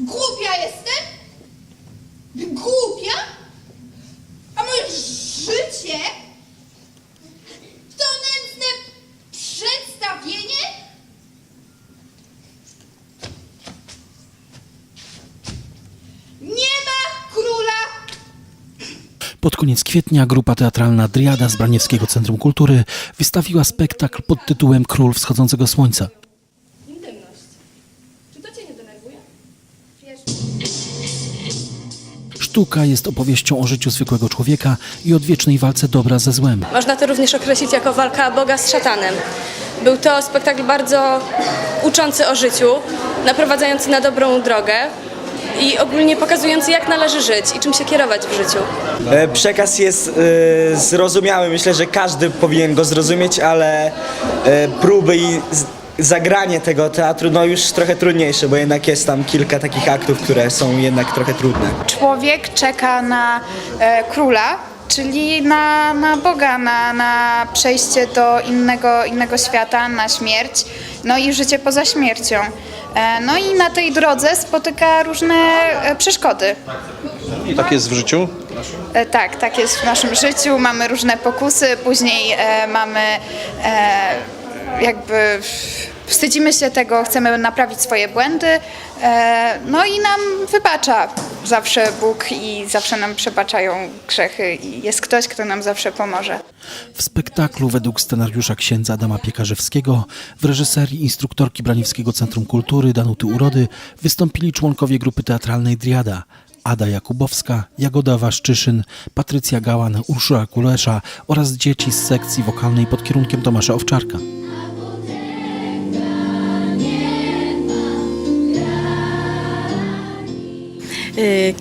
Głupia jestem? Głupia? A moje życie to nędzne przedstawienie? Nie ma króla Pod koniec kwietnia grupa teatralna Driada z Braniewskiego Centrum Kultury wystawiła spektakl pod tytułem Król Wschodzącego Słońca. Sztuka jest opowieścią o życiu zwykłego człowieka i odwiecznej walce dobra ze złem. Można to również określić jako walka Boga z szatanem. Był to spektakl bardzo uczący o życiu, naprowadzający na dobrą drogę i ogólnie pokazujący, jak należy żyć i czym się kierować w życiu. E, Przekaz jest e, zrozumiały, myślę, że każdy powinien go zrozumieć, ale e, próby i z- zagranie tego teatru no już trochę trudniejsze, bo jednak jest tam kilka takich aktów, które są jednak trochę trudne. człowiek czeka na e, króla, czyli na, na Boga, na, na przejście do innego, innego świata, na śmierć, no i życie poza śmiercią. E, no i na tej drodze spotyka różne e, przeszkody. I tak jest w życiu. E, tak, tak jest w naszym życiu. Mamy różne pokusy, później e, mamy e, jakby wstydzimy się tego, chcemy naprawić swoje błędy. E, no i nam wybacza zawsze Bóg i zawsze nam przebaczają grzechy i jest ktoś, kto nam zawsze pomoże. W spektaklu według scenariusza księdza Adama Piekarzewskiego w reżyserii instruktorki Braniewskiego Centrum Kultury Danuty Urody wystąpili członkowie grupy teatralnej Driada. Ada Jakubowska, Jagoda Waszczyszyn, Patrycja Gałan, Urszula Kulesza oraz dzieci z sekcji wokalnej pod kierunkiem Tomasza Owczarka.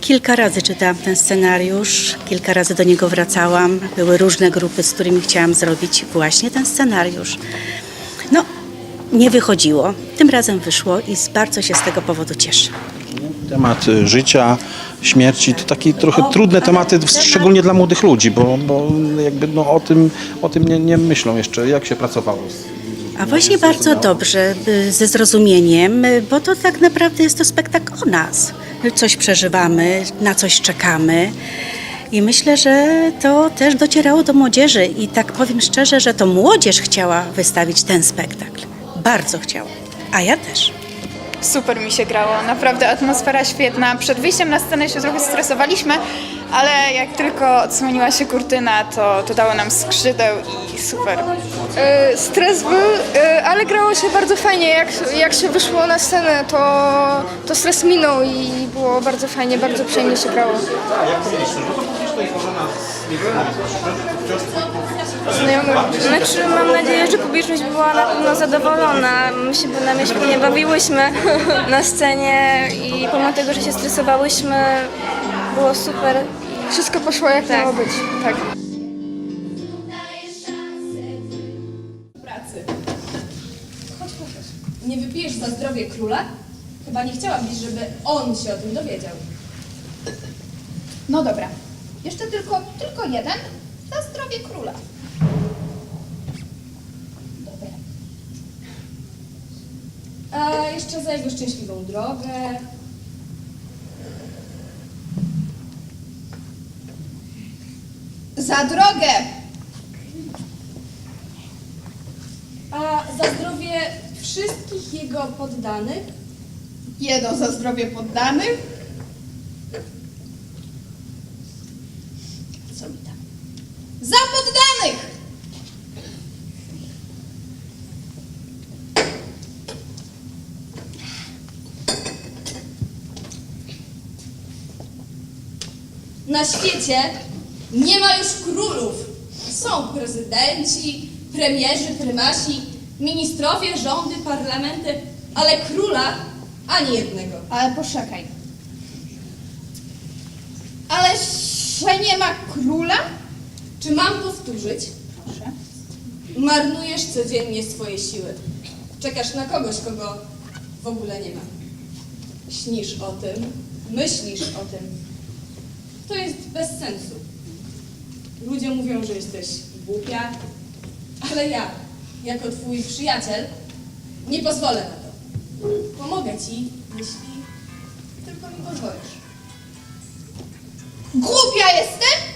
Kilka razy czytałam ten scenariusz, kilka razy do niego wracałam. Były różne grupy, z którymi chciałam zrobić właśnie ten scenariusz. No, nie wychodziło. Tym razem wyszło i z- bardzo się z tego powodu cieszę. Temat y, życia, śmierci to takie trochę trudne tematy, szczególnie dla młodych ludzi, bo, bo jakby no, o tym, o tym nie, nie myślą jeszcze, jak się pracowało. A właśnie bardzo dobrze, y, ze zrozumieniem, y, bo to tak naprawdę jest to spektakl o nas. Coś przeżywamy, na coś czekamy. I myślę, że to też docierało do młodzieży. I tak powiem szczerze, że to młodzież chciała wystawić ten spektakl. Bardzo chciała. A ja też. Super mi się grało, naprawdę atmosfera świetna. Przed wyjściem na scenę się trochę stresowaliśmy, ale jak tylko odsłoniła się kurtyna, to, to dało nam skrzydeł i super. E, Stres był, e, ale grało się bardzo fajnie. Jak, jak się wyszło na scenę, to, to stres minął i było bardzo fajnie, bardzo przyjemnie się grało. Znaczy, mam nadzieję, że publiczność była na pewno zadowolona. My się bynajmniej świetnie bawiłyśmy na scenie i pomimo tego, że się stresowałyśmy, było super. Wszystko poszło jak Tak. miało być. Tak. pracy. Chodź, chodź. Nie wypijesz za zdrowie króla? Chyba nie chciałabyś, żeby on się o tym dowiedział. No dobra. Jeszcze tylko, tylko jeden za zdrowie króla. Dobra. A jeszcze za jego szczęśliwą drogę. Za drogę! A za zdrowie wszystkich jego poddanych. Jedno za zdrowie poddanych. Co mi tam? Za poddanych! Na świecie nie ma już królów. Są prezydenci, premierzy, prymasi, ministrowie, rządy, parlamenty, ale króla ani jednego. Ale poczekaj. Ale że nie ma króla? Czy mam powtórzyć? Proszę. Marnujesz codziennie swoje siły. Czekasz na kogoś, kogo w ogóle nie ma. Śnisz o tym, myślisz o tym. To jest bez sensu. Ludzie mówią, że jesteś głupia, ale ja, jako twój przyjaciel, nie pozwolę na to. Pomogę ci, jeśli tylko mi pozwolisz. Głupia jestem?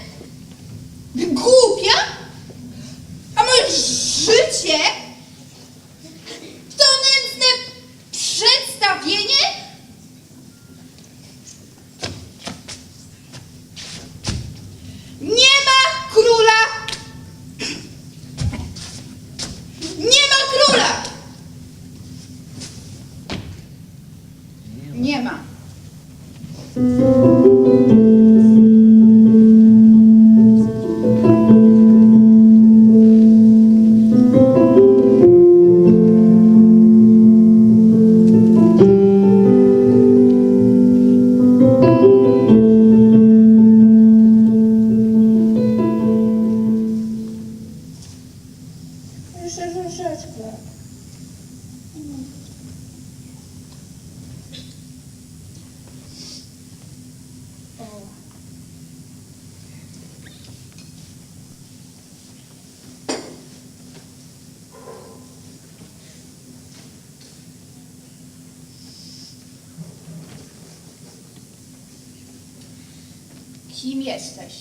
Kim jesteś?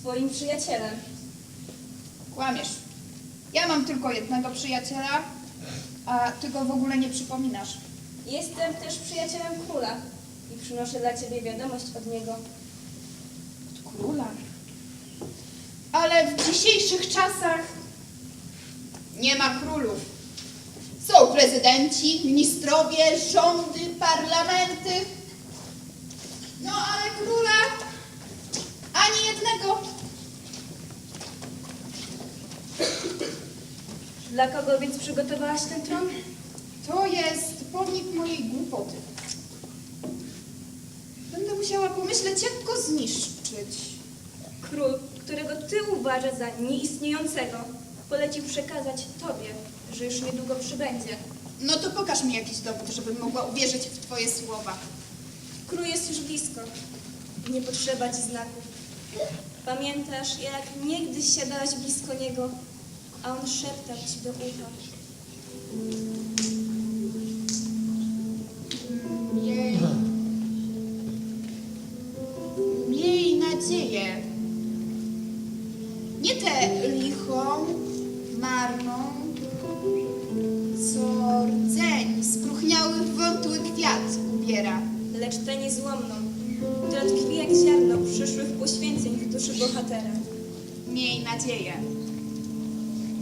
Twoim przyjacielem. Kłamiesz. Ja mam tylko jednego przyjaciela, a ty go w ogóle nie przypominasz. Jestem też przyjacielem króla i przynoszę dla ciebie wiadomość od niego. Od króla. Ale w dzisiejszych czasach nie ma królów. Są prezydenci, ministrowie, rządy, parlamenty. No ale króla ani jednego. Dla kogo więc przygotowałaś ten tron? To jest pomnik mojej głupoty. Będę musiała pomyśleć, jak go zniszczyć. Król, którego ty uważasz za nieistniejącego, polecił przekazać tobie, że już niedługo przybędzie. No to pokaż mi jakiś dowód, żebym mogła uwierzyć w twoje słowa. Król jest już blisko. Nie potrzeba ci znaków. Pamiętasz, jak niegdyś siadałaś blisko niego, a on szeptał ci do ucha. Miej. Miej nadzieję. Nie tę lichą, marną, co rdzeń spróchniały wątły kwiat ubiera. lecz tę niezłomną, która tkwi jak ziarno przyszłych poświęceń w duszy bohatera. Miej nadzieję.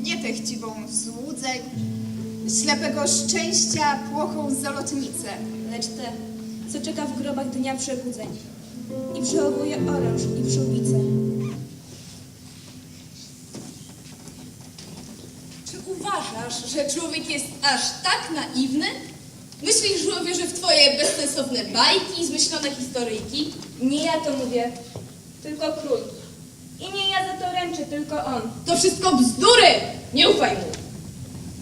Nie tę chciwą złudzeń, ślepego szczęścia, płochą zalotnicę. lecz tę, co czeka w grobach dnia przebudzeń i przechowuje oręż i przyłbicę. Czy uważasz, że człowiek jest aż tak naiwny? Myślisz, że uwierzy w twoje bezsensowne bajki, zmyślone historyjki? Nie ja to mówię, tylko król. To ręczę, tylko on. To wszystko bzdury! Nie ufaj mu!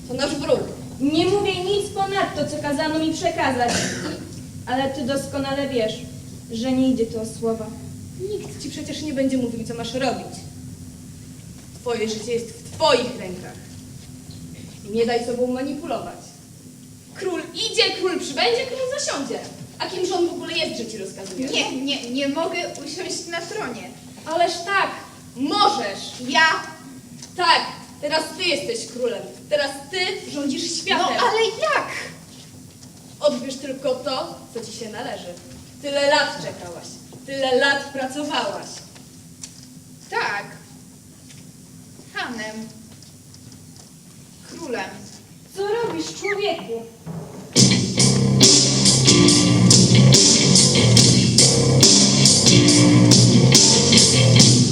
To nasz wróg. Nie mówię nic ponadto, co kazano mi przekazać. Ale ty doskonale wiesz, że nie idzie tu o słowa. Nikt ci przecież nie będzie mówił, co masz robić. Twoje życie jest w twoich rękach. Nie daj sobą manipulować. Król idzie, król przybędzie, król zasiądzie. A kimż on w ogóle jest, że ci rozkazuje? Nie, nie, nie mogę usiąść na tronie. Ależ tak, możesz. Ja Tak, teraz ty jesteś królem. Teraz ty rządzisz No światem. ale jak? Odbierz tylko to, co ci się należy. Tyle lat czekałaś. Tyle lat pracowałaś. Tak. Hanem. Królem. Co robisz, człowieku? Nie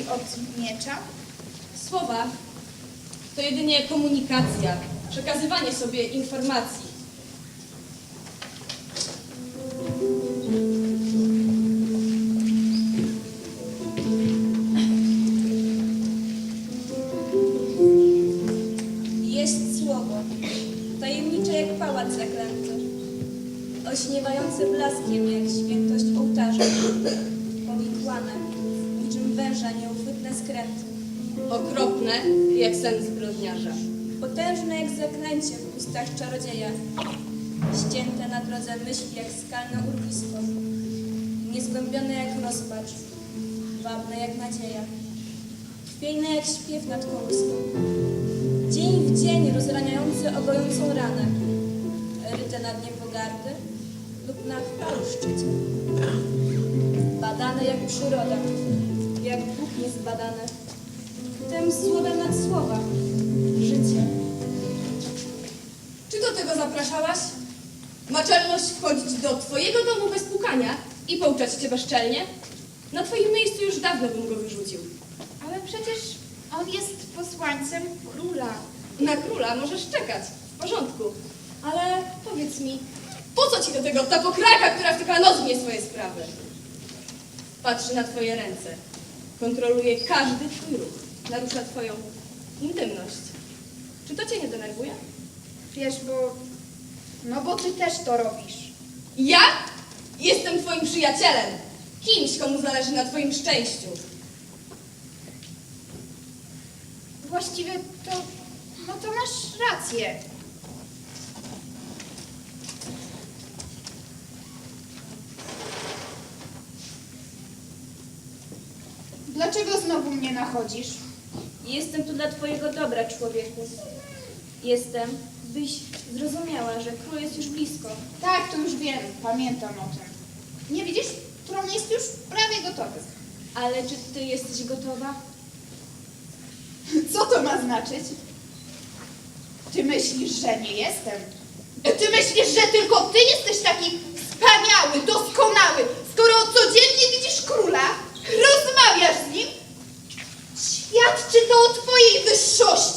bardziej od miecza? Słowa to jedynie komunikacja, przekazywanie sobie informacji. Ustach czarodzieja, ścięte na drodze myśli jak skalne urwisko, niezgłębione jak rozpacz, wabne jak nadzieja, chwiejne jak śpiew nad kołyską. Dzień w dzień rozraniający ogojącą ranę, ryte na dnie pogardy lub na chwalu szczycie. Badane jak przyroda, jak Bóg niezbadane, tym słowem nad słowa, tego zapraszałaś? Ma czelność wchodzić do twojego domu bez pukania i pouczać cię bezczelnie? Na twoim miejscu już dawno bym go wyrzucił. Ale przecież on jest posłańcem króla. Na króla możesz czekać, w porządku. Ale powiedz mi, po co ci do tego ta pokraka, która wtyka nos w nie swoje sprawy? Patrzy na twoje ręce, kontroluje każdy twój ruch, narusza twoją intymność. Czy to cię nie denerwuje? Wiesz, bo... No bo ty też to robisz. Ja jestem twoim przyjacielem, kimś, komu zależy na twoim szczęściu. Właściwie to... No to masz rację. Dlaczego znowu mnie nachodzisz? Jestem tu dla Twojego dobra, człowieku. Jestem, byś zrozumiała, że król jest już blisko. Tak, to już wiem, pamiętam o tym. Nie widzisz? Tron jest już prawie gotowy. Ale czy Ty jesteś gotowa? Co to ma znaczyć? Ty myślisz, że nie jestem. Ty myślisz, że tylko ty jesteś taki wspaniały, doskonały, skoro codziennie widzisz króla, rozmawiasz z nim? Świadczy to o twojej wyższości,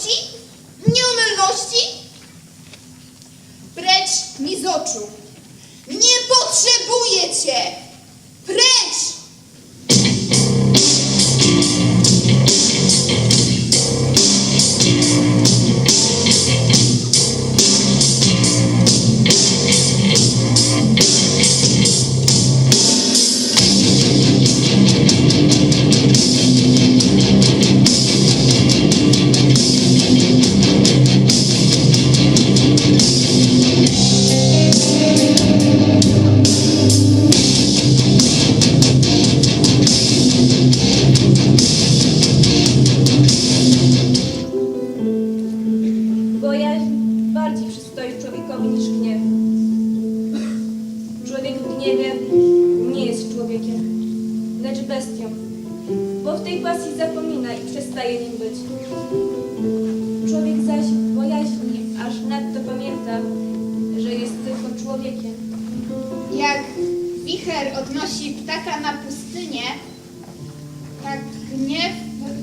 8 gniewie nie jest człowiekiem, lecz bestią, bo w tej pasji zapomina i przestaje nim być. Człowiek zaś bojaźni aż nadto pamięta, że jest tylko człowiekiem. Jak wicher odnosi ptaka na pustynię, tak gniew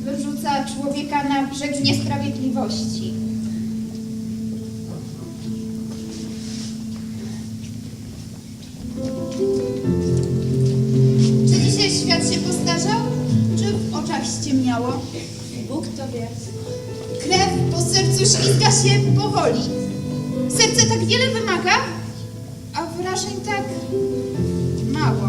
wyrzuca człowieka na brzeg niesprawiedliwości. Sercu ślizga się powoli. Serce tak wiele wymaga, a wrażeń tak mało.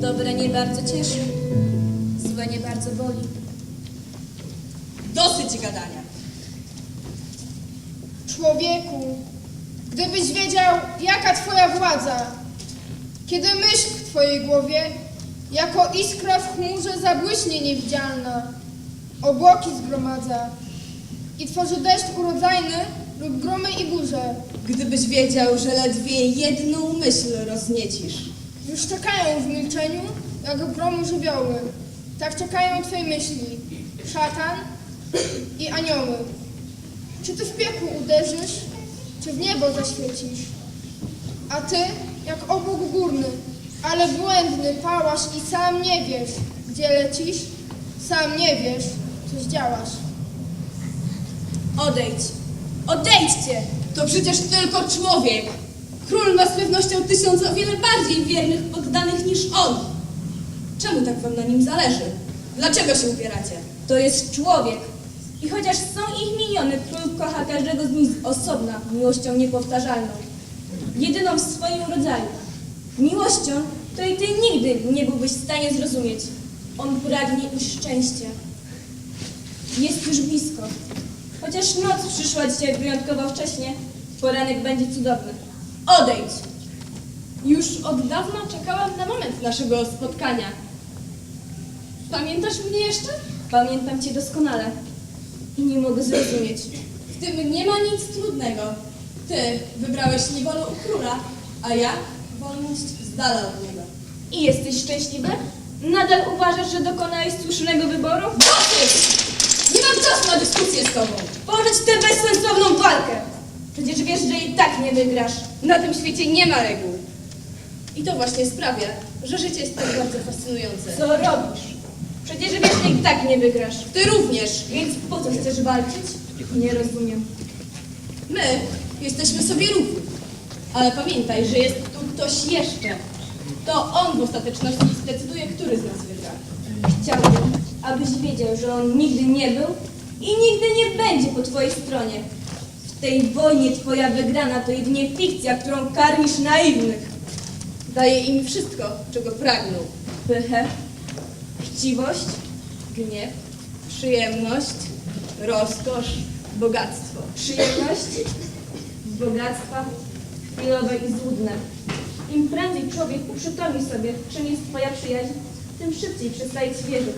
Dobre nie bardzo cieszy, złe nie bardzo boli. Dosyć gadania. Człowieku, gdybyś wiedział, jaka twoja władza, kiedy myśl twojej głowie, jako iskra w chmurze zabłyśnie niewidzialna, obłoki zgromadza i tworzy deszcz urodzajny lub gromy i burze. Gdybyś wiedział, że ledwie jedną myśl rozniecisz. Już czekają w milczeniu, jak gromu żywioły. Tak czekają twej myśli, szatan i anioły. Czy ty w piekło uderzysz, czy w niebo zaświecisz? A ty, jak obłok górny, ale błędny, pałasz i sam nie wiesz, gdzie lecisz, sam nie wiesz, co zdziałasz. Odejdź! Odejdźcie! To przecież tylko człowiek! Król ma z pewnością tysiąc o wiele bardziej wiernych poddanych niż on. Czemu tak wam na nim zależy? Dlaczego się upieracie? To jest człowiek. I chociaż są ich miliony, król kocha każdego z nich osobna, miłością niepowtarzalną. Jedyną w swoim rodzaju. Miłością, której ty nigdy nie byłbyś w stanie zrozumieć. On pragnie ich szczęścia. Jest już blisko. Chociaż noc przyszła dzisiaj wyjątkowo wcześnie, poranek będzie cudowny. Odejdź! Już od dawna czekałam na moment naszego spotkania. Pamiętasz mnie jeszcze? Pamiętam cię doskonale. I nie mogę zrozumieć. W tym nie ma nic trudnego. Ty wybrałeś niewolę u króla, a ja wolność z dala od niego. I jesteś szczęśliwy? Nadal uważasz, że dokonałeś słusznego wyboru? Dosyć! Nie mam czasu na dyskusję z tobą. Pożyć tę bezsensowną walkę. Przecież wiesz, że i tak nie wygrasz. Na tym świecie nie ma reguł. I to właśnie sprawia, że życie jest tak bardzo fascynujące. Co robisz? Przecież wiesz, że i tak nie wygrasz. Ty również. Więc po co chcesz walczyć? Nie rozumiem. My jesteśmy sobie równi. Ale pamiętaj, że jest tu ktoś jeszcze. To on w ostateczności zdecyduje, który z nas wygra. Chciałbym, abyś wiedział, że on nigdy nie był i nigdy nie będzie po twojej stronie. W tej wojnie twoja wygrana to jedynie fikcja, którą karmisz naiwnych. Daje im wszystko, czego pragną. Pychę, chciwość, gniew, przyjemność, rozkosz, bogactwo. Przyjemność, bogactwa, chwilowe i złudne. Im prędzej człowiek uprzytomni sobie, czym jest Twoja przyjaźń, tym szybciej przestaje Ci wierzyć.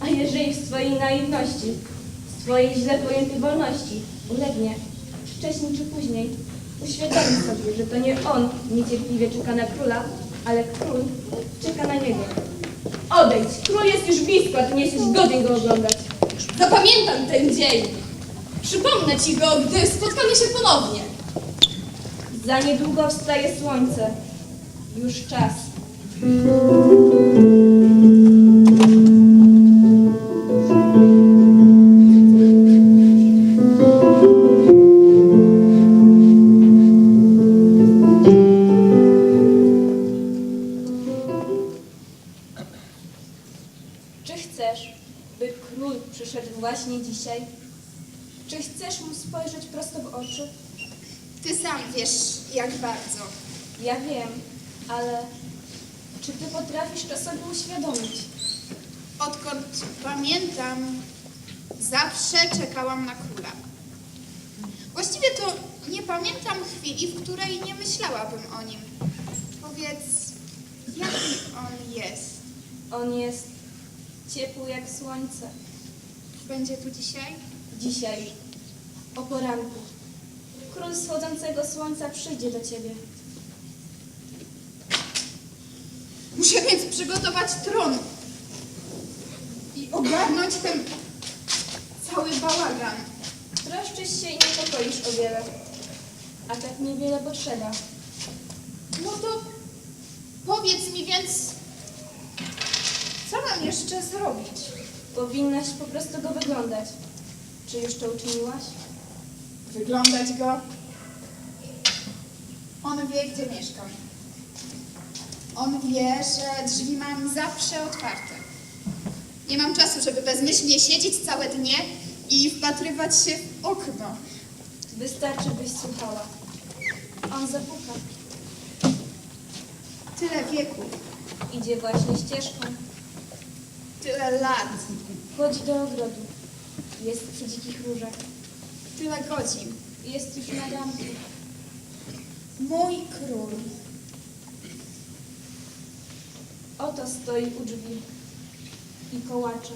A jeżeli w swojej naiwności, w swojej źle pojętej wolności ulegnie, wcześniej czy później, uświadomi sobie, że to nie on niecierpliwie czeka na króla, ale król czeka na niego. Odejdź! Król jest już blisko, a Ty nie jesteś godzien go oglądać. Zapamiętam ten dzień! Przypomnę Ci go, gdy spotkamy się ponownie. Za niedługo wstaje słońce. Już czas. Dzisiaj, o poranku, król wschodzącego słońca przyjdzie do ciebie. Muszę więc przygotować tron i ogarnąć ten cały bałagan. Troszczysz się i niepokoisz o wiele, a tak niewiele potrzeba. No to powiedz mi więc, co mam jeszcze zrobić? Powinnaś po prostu go wyglądać. Czy już to uczyniłaś? Wyglądać go? On wie, gdzie mieszkam. On wie, że drzwi mam zawsze otwarte. Nie mam czasu, żeby bezmyślnie siedzieć całe dnie i wpatrywać się w okno. Wystarczy, byś słuchała. On zapuka. Tyle wieku, Idzie właśnie ścieżką. tyle lat, Chodzi do ogrodu. Jest przy dzikich różach. tyle godzin. Jest już na ganku. Mój król. Oto stoi u drzwi i kołacze.